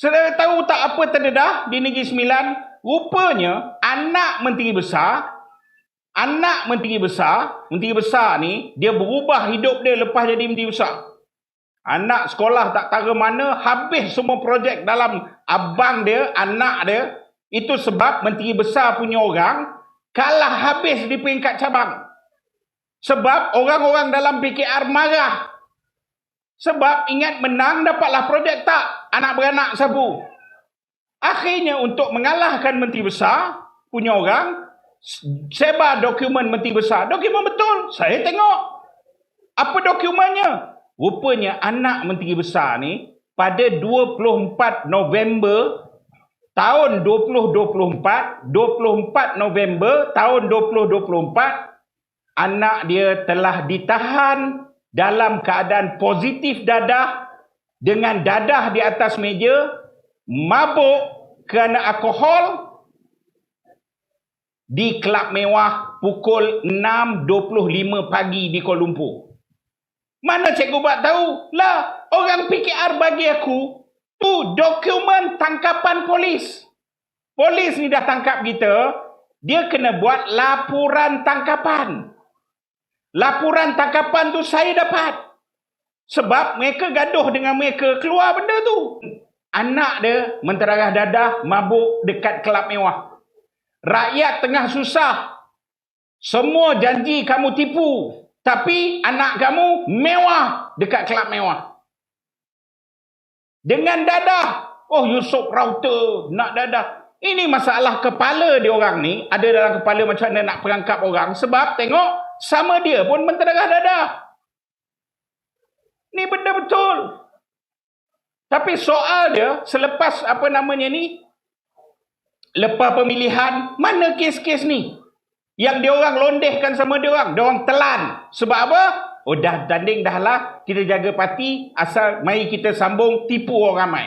Saudara tahu tak apa terdedah di Negeri Sembilan? Rupanya anak menteri besar, anak menteri besar, menteri besar ni dia berubah hidup dia lepas jadi menteri besar. Anak sekolah tak tahu mana habis semua projek dalam abang dia, anak dia. Itu sebab menteri besar punya orang kalah habis di peringkat cabang. Sebab orang-orang dalam PKR marah. Sebab ingat menang dapatlah projek tak? Anak beranak sabu. Akhirnya untuk mengalahkan menteri besar punya orang sebar dokumen menteri besar. Dokumen betul. Saya tengok. Apa dokumennya? Rupanya anak menteri besar ni pada 24 November tahun 2024, 24 November tahun 2024 anak dia telah ditahan dalam keadaan positif dadah dengan dadah di atas meja mabuk kerana alkohol di kelab mewah pukul 6.25 pagi di Kuala Lumpur. Mana cikgu buat tahu? Lah, orang PKR bagi aku tu dokumen tangkapan polis. Polis ni dah tangkap kita, dia kena buat laporan tangkapan. Laporan tangkapan tu saya dapat. Sebab mereka gaduh dengan mereka keluar benda tu. Anak dia menteragah dadah mabuk dekat kelab mewah. Rakyat tengah susah. Semua janji kamu tipu. Tapi anak kamu mewah dekat kelab mewah. Dengan dadah. Oh Yusuf Router nak dadah. Ini masalah kepala dia orang ni. Ada dalam kepala macam mana nak perangkap orang. Sebab tengok sama dia pun menteragah dadah. Ni benda betul. Tapi soal dia selepas apa namanya ni lepas pemilihan mana kes-kes ni yang dia orang londehkan sama dia orang, dia orang telan. Sebab apa? Oh dah tanding dah lah kita jaga parti asal mari kita sambung tipu orang ramai.